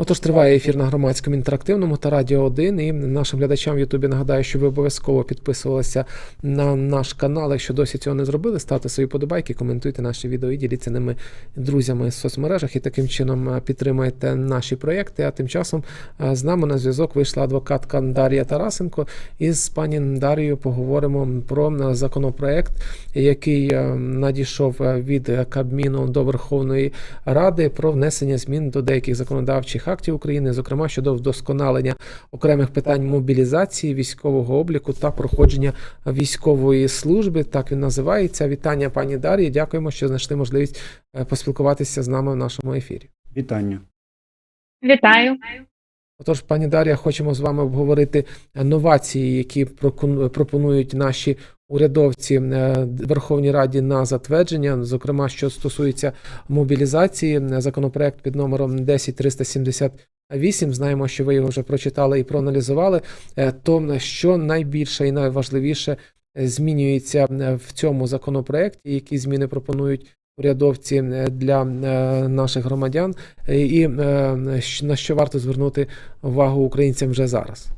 Отож, триває ефір на громадському інтерактивному та Радіо 1. І нашим глядачам в Ютубі нагадаю, що ви обов'язково підписувалися на наш канал. Якщо досі цього не зробили, ставте свої подобайки, коментуйте наші відео і діліться ними друзями в соцмережах і таким чином е, підтримайте наші проєкти. А тим часом е, з нами на зв'язок вийшла адвокатка Дар'я Тарасенко. І з пані Дар'єю поговоримо про е, законопроект, який надійшов від Кабміну до Верховної Ради про внесення змін до деяких законодавчих актів України, зокрема щодо вдосконалення окремих питань мобілізації, військового обліку та проходження військової служби. Так він називається. Вітання, пані Дар'ї. Дякуємо, що знайшли можливість е, поспілкуватися з нами в нашому ефірі. Вітання. Вітаю. Отож, пані Дар'я, хочемо з вами обговорити новації, які пропонують наші урядовці е, Верховній Раді на затвердження, зокрема, що стосується мобілізації, Е, законопроект під номером 10378. Знаємо, що ви його вже прочитали і проаналізували. Е, То що найбільше і найважливіше змінюється в цьому законопроекті, які зміни пропонують урядовці для наших громадян, і на що варто звернути увагу українцям вже зараз.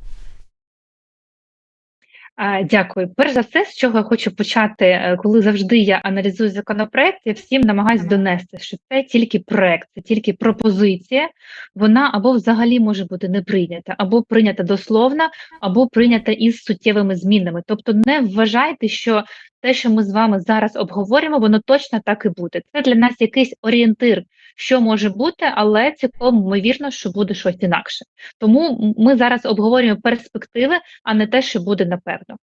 Дякую. Перш за все, з чого я хочу почати, е, коли завжди я аналізую законопроект, я всім намагаюся донести, що це тільки проект, це тільки пропозиція. Вона або взагалі може бути не прийнята, або прийнята дословно, або прийнята із суттєвими змінами. Тобто, не вважайте, що те, що ми з вами зараз обговорюємо, воно точно так і буде. Це для нас якийсь орієнтир, що може бути, але цілком ймовірно, що буде щось інакше. Тому ми зараз обговорюємо перспективи, а не те, що буде напевно.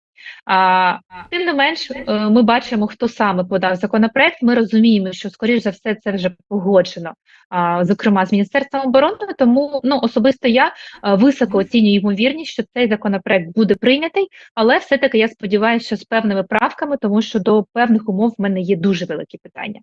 А, тим не менш, е, ми бачимо, хто саме подав законопроект. Ми розуміємо, що скоріш за все це вже погоджено, а, зокрема з міністерством оборони. Тому ну особисто я е, високо оцінюю ймовірність, що цей законопроект буде прийнятий, але все-таки я сподіваюся, що з певними правками, тому що до певних умов в мене є дуже великі питання.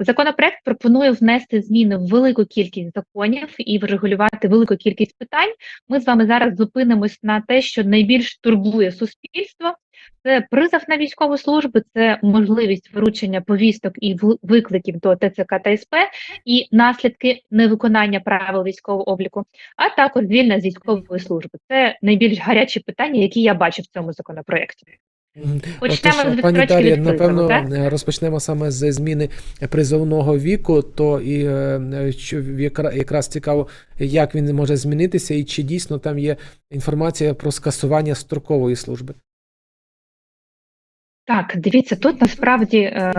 Законопроект пропонує внести зміни в велику кількість законів і врегулювати велику кількість питань. Ми з вами зараз зупинимось на те, що найбільш турбує суспільство. Це призов на військову службу, це можливість вручення повісток і викликів до ТЦК та СП і наслідки невиконання правил військового обліку, а також звільнення з військової служби. Це найбільш гарячі питання, які я бачу в цьому законопроекті. Почнемо Отож, з пані Дар'я, напевно, так? е, розпочнемо саме з зміни призовного віку. То і е, е, якра- якраз цікаво, як він може змінитися, і чи дійсно там є інформація про скасування строкової служби. Так, дивіться, тут насправді е,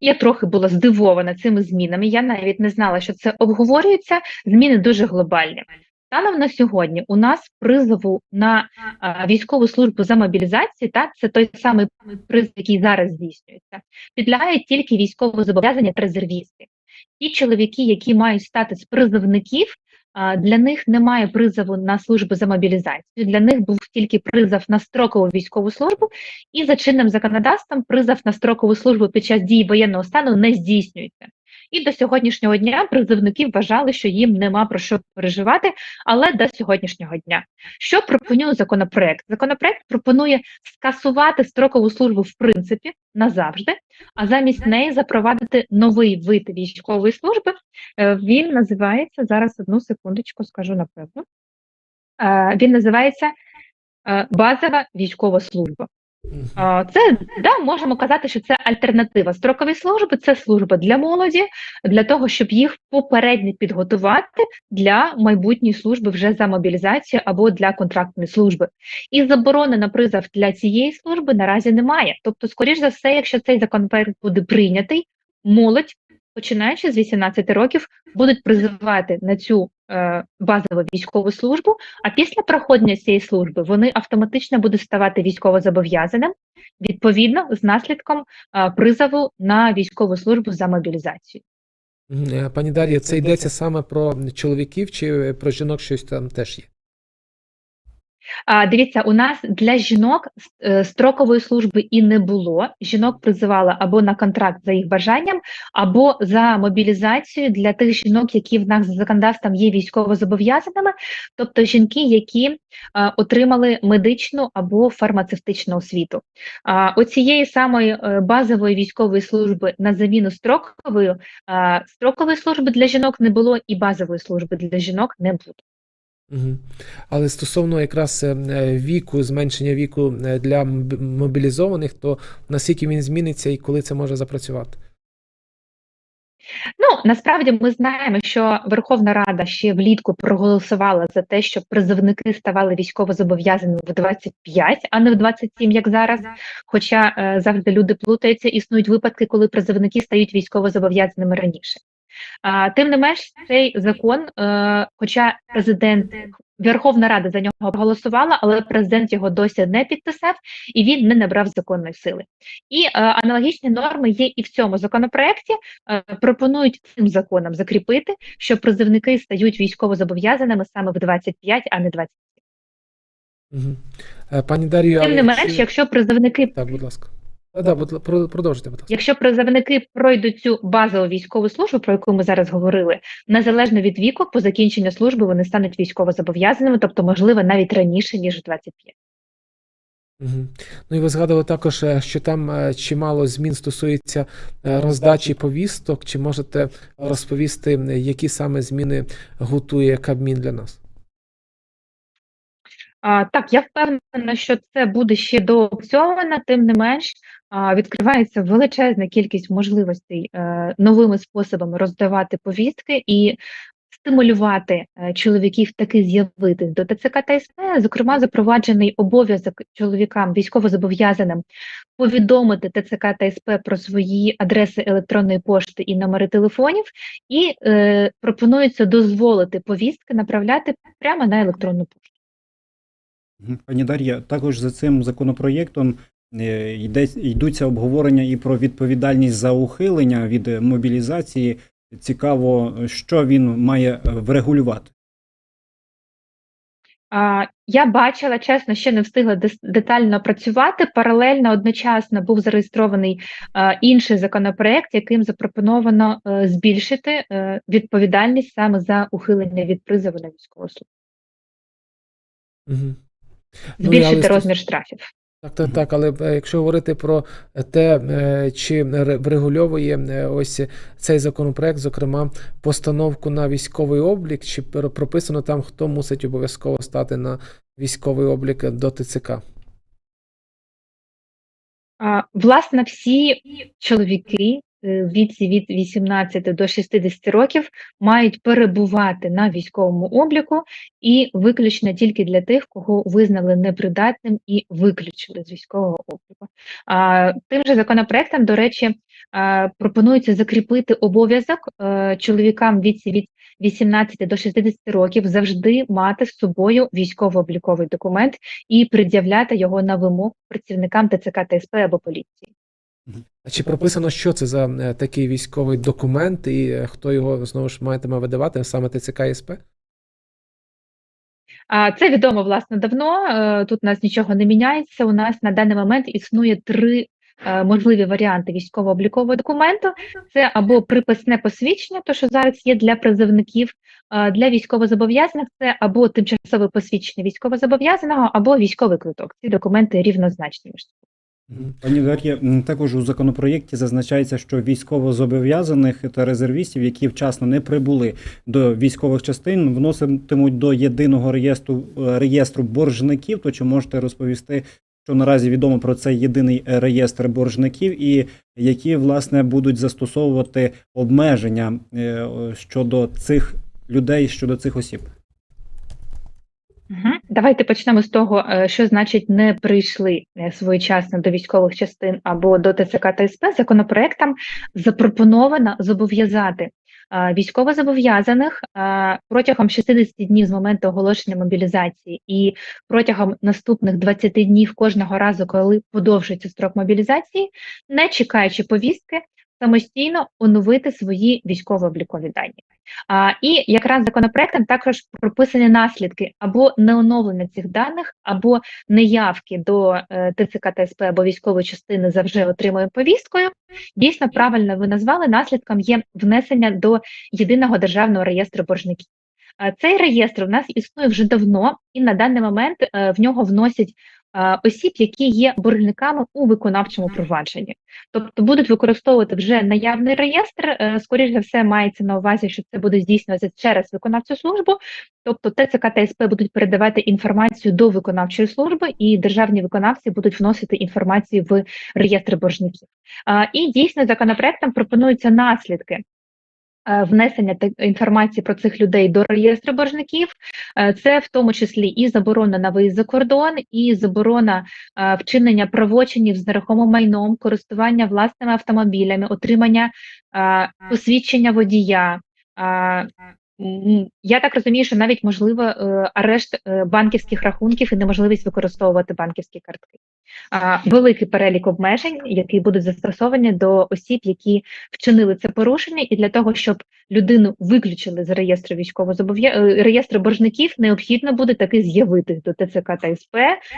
я трохи була здивована цими змінами. Я навіть не знала, що це обговорюється. Зміни дуже глобальні. Станом на сьогодні у нас призову на військову службу за мобілізацію, так це той самий призов, який зараз здійснюється, підлягають тільки військовозобов'язані та резервісти. Ті чоловіки, які мають статус призовників, а, для них немає призову на службу за мобілізацію. Для них був тільки призов на строкову військову службу, і за чинним законодавством призов на строкову службу під час дії воєнного стану не здійснюється. І до сьогоднішнього дня призовники вважали, що їм нема про що переживати, але до сьогоднішнього дня. Що пропонує законопроект? Законопроект пропонує скасувати строкову службу в принципі назавжди, а замість неї запровадити новий вид військової служби. Е, Він називається зараз одну секундочку, скажу напевно. Е, Він називається е, базова військова служба. Це да, можемо казати, що це альтернатива строковій служби. Це служба для молоді, для того, щоб їх попередньо підготувати для майбутньої служби вже за мобілізацію або для контрактної служби. І заборони на призов для цієї служби наразі немає. Тобто, скоріш за все, якщо цей законопроект буде прийнятий, молодь, починаючи з 18 років, будуть призивати на цю базову військову службу. А після проходження цієї служби вони автоматично будуть ставати військовозобов'язаним, відповідно з наслідком е, призову на військову службу за мобілізацію. Е, Пані Дар'я, це йдеться саме про чоловіків чи про жінок щось там теж є? А, дивіться, у нас для жінок е, строкової служби і не було. Жінок призивали або на контракт за їх бажанням, або за мобілізацію для тих жінок, які в нас за законодавством є військовозобов'язаними, тобто жінки, які е, отримали медичну або фармацевтичну освіту. А, оцієї самої е, базової військової служби на заміну строкової, е, строкової служби для жінок не було, і базової служби для жінок не буде. Але стосовно якраз е, е, віку, зменшення віку е, для мобілізованих, то наскільки він зміниться і коли це може запрацювати? Ну насправді ми знаємо, що Верховна Рада ще влітку проголосувала за те, щоб призовники ставали військовозобов'язаними в 25, а не в 27, як зараз. Хоча е, завжди люди плутаються, існують випадки, коли призовники стають військовозобов'язаними раніше. А, тим не менш, цей закон, е, хоча президент Верховна Рада за нього голосувала, але президент його досі не підписав і він не набрав законної сили. І е, аналогічні норми є і в цьому законопроекті. Е, пропонують цим законом закріпити, що призовники стають військовозобов'язаними саме в 25, а не 20. Угу. Пані Дар'ю, Тим не менш, чи- якщо призовники Так, будь ласка. Так, да, будь- продовжуйте, будь ласка. Якщо призовники пройдуть цю базову військову службу, про яку ми зараз говорили, незалежно від віку, по закінченню служби вони стануть військовозобов'язаними, тобто, можливо, навіть раніше ніж 25. Угу. Ну і ви згадували також, е, що там е, чимало змін стосується е, роздачі повісток. Чи можете розповісти, е, які саме зміни готує Кабмін для нас? А, так, я впевнена, що це буде ще доопрацьовано, тим не менш відкривається величезна кількість можливостей е, новими способами роздавати повістки і стимулювати е, чоловіків таки з'явитись до ТЦК та СП. Зокрема, запроваджений обов'язок чоловікам військовозобов'язаним повідомити ТЦК та СП про свої адреси електронної пошти і номери телефонів, і е, пропонується дозволити повістки направляти прямо на електронну пошту. Пані Дар'я, також за цим законопроєктом йдуться обговорення і про відповідальність за ухилення від е, мобілізації. Цікаво, що він має е, врегулювати. А, я бачила, чесно, ще не встигла детально працювати. Паралельно одночасно був зареєстрований е, інший законопроект, яким запропоновано е, збільшити е, відповідальність саме за ухилення від призову на військову службу, Угу. збільшити розмір штрафів. Так, так, так. Але е, якщо говорити про те, е, чи врегульовує е, ось цей законопроект, зокрема, постановку на військовий облік, чи прописано там, хто мусить обов'язково стати на військовий облік до ТЦК? Власне, всі чоловіки е, в віці від 18 до 60 років мають перебувати на військовому обліку і виключно тільки для тих, кого визнали непридатним і виключили з військового обліку. А, тим же законопроектом, до речі, а, пропонується закріпити обов'язок е, чоловікам в віці від 18 до 60 років завжди мати з собою військово-обліковий документ і пред'являти його на вимогу працівникам ТЦК ТСП або поліції. Чи прописано, що це за е, такий військовий документ, і е, хто його знову ж матиме видавати, саме ТЦК СП? Це відомо власне давно. е, Тут у нас нічого не міняється. У нас на даний момент існує три можливі варіанти військово-облікового документу. Це або приписне посвідчення, то що зараз є для призовників, для військовозобов'язаних це або тимчасове посвідчення військовозобов'язаного, або військовий квиток. Ці документи рівнозначні між собою. Пані Дар'я, також у законопроєкті зазначається, що військовозобов'язаних та резервістів, які вчасно не прибули до військових частин, вноситимуть до єдиного реєстру е, реєстру боржників. То чи можете розповісти, що наразі відомо про цей єдиний е, реєстр боржників, і які власне будуть застосовувати обмеження е, щодо цих людей, щодо цих осіб? Угу. Давайте почнемо з того, е, що значить не прийшли е, своєчасно до військових частин або до ТЦК та СП. Законопроектом запропоновано зобов'язати е, військовозобов'язаних протягом 60 днів з моменту оголошення мобілізації і протягом наступних 20 днів кожного разу, коли подовжується строк мобілізації, не чекаючи повістки, самостійно оновити свої військово-облікові дані. А, і якраз законопроектом також прописані наслідки або неоновлення цих даних, або неявки до е, ТЦК та СП або військової частини за вже отриманою повісткою. Дійсно, правильно ви назвали наслідком є внесення до єдиного державного реєстру боржників. Цей реєстр у нас існує вже давно, і на даний момент е, в нього вносять осіб, які є боржниками у виконавчому провадженні. Тобто будуть використовувати вже наявний реєстр. е, Скоріше за все, мається на увазі, що це буде здійснюватися через виконавчу службу. Тобто ТЦК та СП будуть передавати інформацію до виконавчої служби, і державні виконавці будуть вносити інформацію в реєстр боржників. І дійсно законопроектом пропонуються наслідки. Е, Внесення інформації про цих людей до реєстру боржників, Е, це в тому числі і заборона на виїзд за кордон, і заборона е, вчинення правочинів з нерухомим майном, користування власними автомобілями, отримання посвідчення водія. Я так розумію, що навіть можливо арешт банківських рахунків і неможливість використовувати банківські картки. Великий перелік обмежень, які будуть застосовані до осіб, які вчинили це порушення, і для того, щоб людину виключили з реєстру військовозобов'я... е, реєстру боржників, необхідно буде таки з'явитись до ТЦК та СП,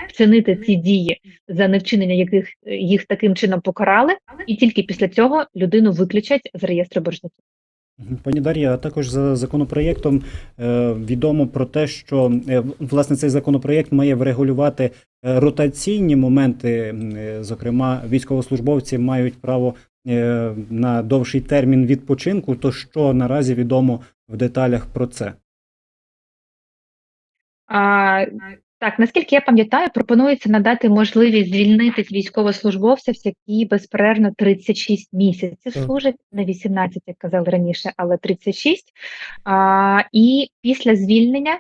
вчинити ці дії, за невчинення яких їх таким чином покарали, і тільки після цього людину виключать з реєстру боржників. Пані Дар'я, а також за законопроєктом е, відомо про те, що е, власне цей законопроєкт має врегулювати е, ротаційні моменти. Зокрема, військовослужбовці мають право на довший термін відпочинку. То що наразі відомо в деталях про це? А, так, наскільки я пам'ятаю, пропонується надати можливість звільнити військовослужбовців, які безперервно 36 місяців служать, не 18, як казали раніше, але 36. А, і після звільнення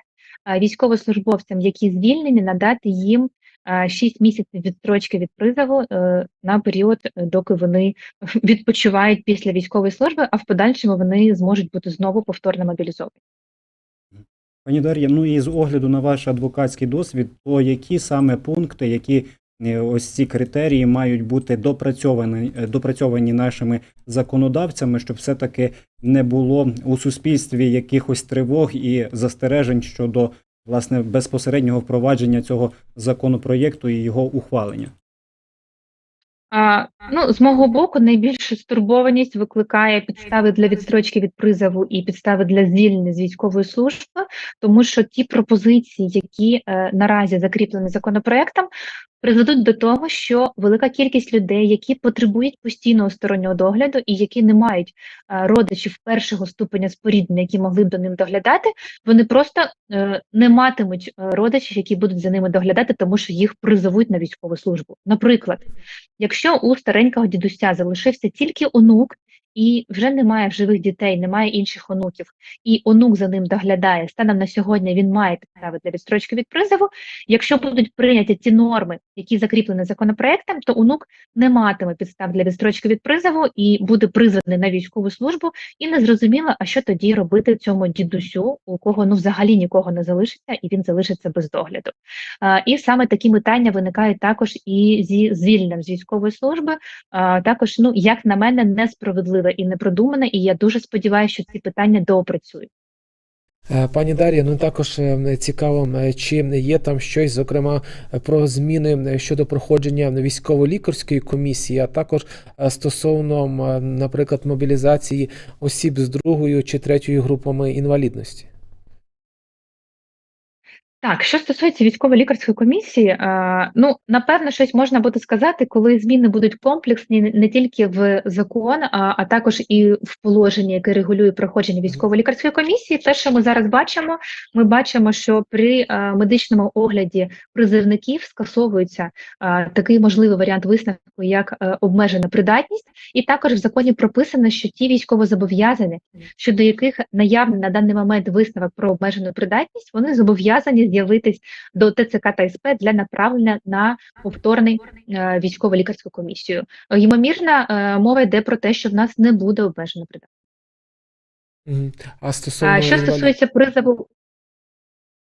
військовослужбовцям, які звільнені, надати їм а, 6 місяців відстрочки від призову е, на період, е, доки вони відпочивають після військової служби, а в подальшому вони зможуть бути знову повторно мобілізовані. Пані Дар'я, ну і з огляду на ваш адвокатський досвід, то які саме пункти, які е, ось ці критерії мають бути допрацьовані, е, допрацьовані нашими законодавцями, щоб все-таки не було у суспільстві якихось тривог і застережень щодо власне безпосереднього впровадження цього законопроєкту і його ухвалення? А, ну, з мого боку, найбільшу стурбованість викликає підстави для відстрочки від призову і підстави для звільнення з військової служби, тому що ті пропозиції, які е, наразі закріплені законопроектом, призведуть до того, що велика кількість людей, які потребують постійного стороннього догляду і які не мають е, родичів першого ступеня споріднення, які могли б до ним доглядати, вони просто е, не матимуть е, родичів, які будуть за ними доглядати, тому що їх призовуть на військову службу. Наприклад, якщо у старенького дідуся залишився тільки онук, і вже немає живих дітей, немає інших онуків, і онук за ним доглядає. Станом на сьогодні він має підстави для відстрочки від призову. Якщо будуть прийняті ті норми, які закріплені законопроектом, то онук не матиме підстав для відстрочки від призову і буде призваний на військову службу, і не зрозуміло, а що тоді робити цьому дідусю, у кого ну взагалі нікого не залишиться, і він залишиться без догляду. А, І саме такі питання виникають також і зі звільненням з військової служби. А, Також, ну як на мене, несправедливе і непродумане, і я дуже сподіваюся, що ці питання доопрацюють. Е, Пані Дар'я, ну також е, цікаво, чи є там щось, зокрема, е, про зміни щодо проходження військово-лікарської комісії, а також стосовно, наприклад, мобілізації осіб з другою чи третьою групами інвалідності. Так, що стосується військово-лікарської комісії, е, ну напевно, щось можна буде сказати, коли зміни будуть комплексні не- тільки в закон, а, а також і в положенні, яке регулює проходження військово-лікарської комісії. Те, що ми зараз бачимо, ми бачимо, що при е, медичному огляді призивників скасовується е, такий можливий варіант висновку, як е, обмежена придатність, і також в законі прописано, що ті військовозобов'язані, щодо яких наявний на даний момент висновок про обмежену придатність, вони зобов'язані з'явитись до ТЦК та СП для направлення на повторний е, військово-лікарську комісію. Е, Ймовірно, е, мова йде про те, що в нас не буде обмежено. Мгм. А стосовно що стосується призову,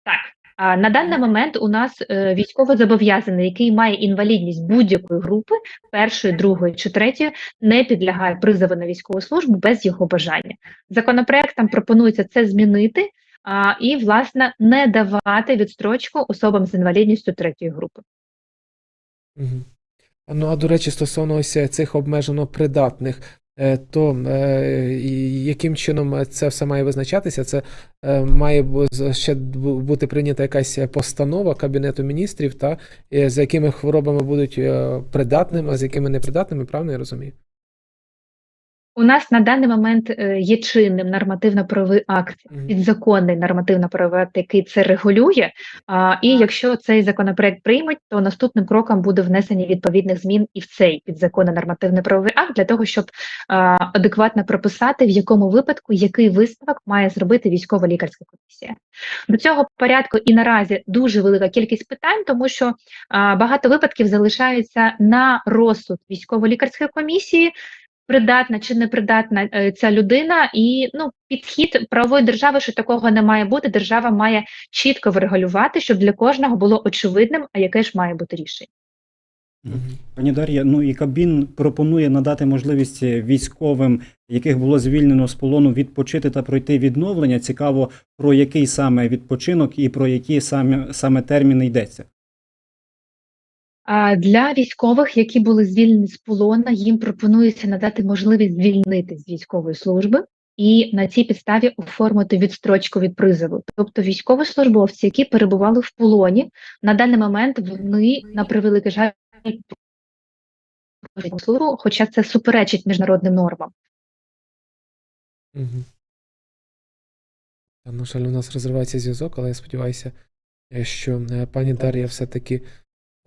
так. А на даний момент у нас е, військовозобов'язаний, який має інвалідність будь-якої групи, першої, другої чи третьої, не підлягає призову на військову службу без його бажання. Законопроектом пропонується це змінити і, власне, не давати відстрочку особам з інвалідністю третьої групи. Ну, а до речі, стосовно ось цих обмежено придатних, е, то е, яким чином це все має визначатися? Це е, має ще бути прийнята якась постанова Кабінету міністрів, та е, за якими хворобами будуть е, придатними, а з якими непридатними, правильно я розумію? У нас на даний момент е, є чинним нормативно-правовий акт, підзаконний нормативно-правовий акт, який це регулює. І якщо цей законопроект приймуть, то наступним кроком буде внесення відповідних змін і в цей підзаконний нормативно-правовий акт для того, щоб адекватно прописати, в якому випадку який висновок має зробити військово-лікарська комісія. До цього порядку і наразі дуже велика кількість питань, тому що багато випадків залишаються на розсуд військово-лікарської комісії придатна чи непридатна е, ця людина, і ну підхід правової держави, що такого не має бути. Держава має чітко врегулювати, щоб для кожного було очевидним, а яке ж має бути рішення. Пані Дар'я, ну і Кабмін пропонує надати можливість військовим, яких було звільнено з полону, відпочити та пройти відновлення. Цікаво, про який саме відпочинок і про які саме, саме терміни йдеться. Для військових, які були звільнені з полона, їм пропонується надати можливість звільнити з військової служби і на цій підставі оформити відстрочку від призову. Тобто військовослужбовці, які перебували в полоні, на даний момент вони на превеликий жаль службу, хоча це суперечить міжнародним нормам. Та, На жаль, у нас розривається зв'язок, але я сподіваюся, що е, пані Дар'я все-таки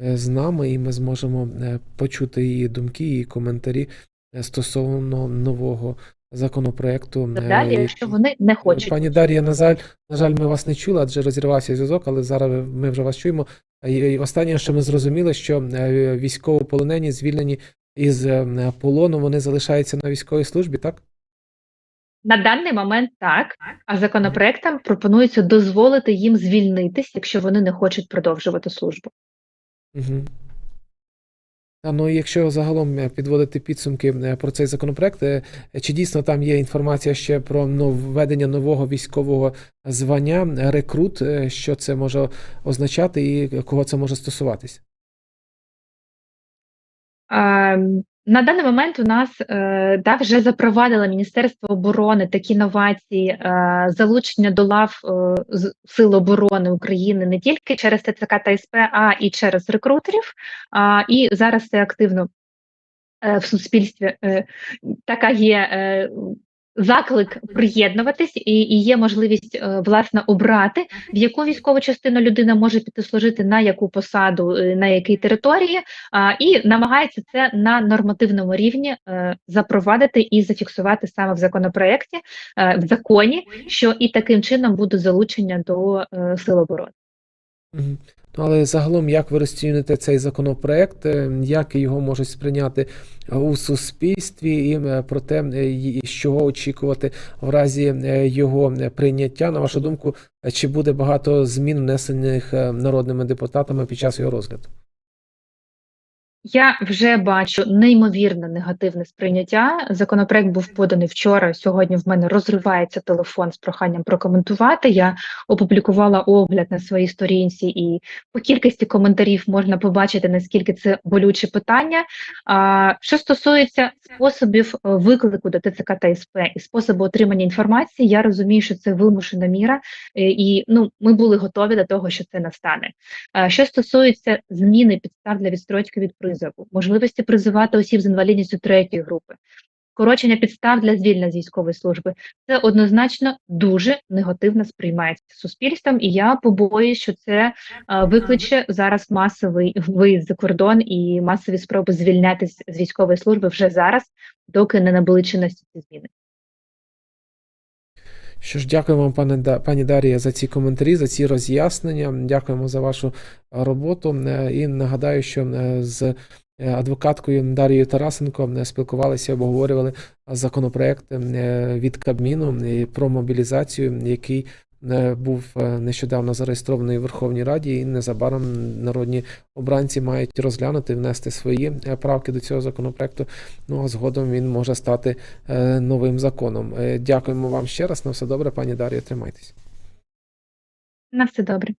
з нами, і ми зможемо е, почути її думки, її коментарі е, стосовно нового законопроекту. е, Далі, якщо вони не хочуть. Пані Дар'я, на жаль, на жаль, ми вас не чули, адже розірвався зв'язок, але зараз ми вже вас чуємо. І- і Останнє, що ми зрозуміли, що е, військовополонені, звільнені із е, полону, вони залишаються на військовій службі, так? На даний момент так, а законопроектом пропонується дозволити їм звільнитись, якщо вони не хочуть продовжувати службу. Угу. А ну, якщо загалом е, підводити підсумки е, про цей законопроект, е, чи дійсно там є інформація ще про введення нового військового звання, рекрут, що це може означати і кого це може стосуватись? А, на даний момент у нас е, да, вже запровадило Міністерство оборони такі новації е, залучення до лав е, Сил оборони України не тільки через ТЦК та СП, а і через рекрутерів. І зараз це активно в суспільстві така є заклик приєднуватись, і, і є можливість е, власне обрати, в яку військову частину людина може піти служити, на яку посаду, е, на якій території, і намагається це на нормативному рівні е, запровадити і зафіксувати саме в законопроекті, в законі, що і таким чином буде залучення до сил оборони. Але загалом, як ви розцінюєте цей законопроект, е, як його можуть сприйняти е, у суспільстві, і е, про те, з чого очікувати в разі е, його е, прийняття, на вашу думку, е, чи буде багато змін внесених е, народними депутатами під час його розгляду? Я вже бачу неймовірно негативне сприйняття. Законопроект був поданий вчора. Сьогодні в мене розривається телефон з проханням прокоментувати. Я опублікувала огляд на своїй сторінці, і по кількості коментарів можна побачити наскільки це болюче питання. А що стосується способів е, виклику до ТЦК та СП і способу отримання інформації, я розумію, що це вимушена міра, е, і ну ми були готові до того, що це настане. Е, Що стосується зміни підстав для відстрочки від призову, можливості призивати осіб з інвалідністю третьої групи, скорочення підстав для звільнення з військової служби, це однозначно дуже негативно сприймається суспільством, і я побоююсь, що це е, викличе зараз масовий виїзд за кордон і масові спроби звільнятися з військової служби вже зараз, доки не набули ці зміни. Що ж, дякуємо вам, пане пані Дар'я, за ці коментарі, за ці роз'яснення. Дякуємо за вашу е, роботу. Е, І нагадаю, що з адвокаткою Дарією Тарасенко е, спілкувалися, обговорювали законопроект е, від Кабміну е, про мобілізацію, який е, був е, нещодавно зареєстрований у Верховній Раді, і незабаром народні обранці мають розглянути, внести свої е, правки до цього законопроекту. Ну а згодом він може стати е, новим законом. Е, Дякуємо вам ще раз. На все добре, пані Дар'я, тримайтесь. На все добре.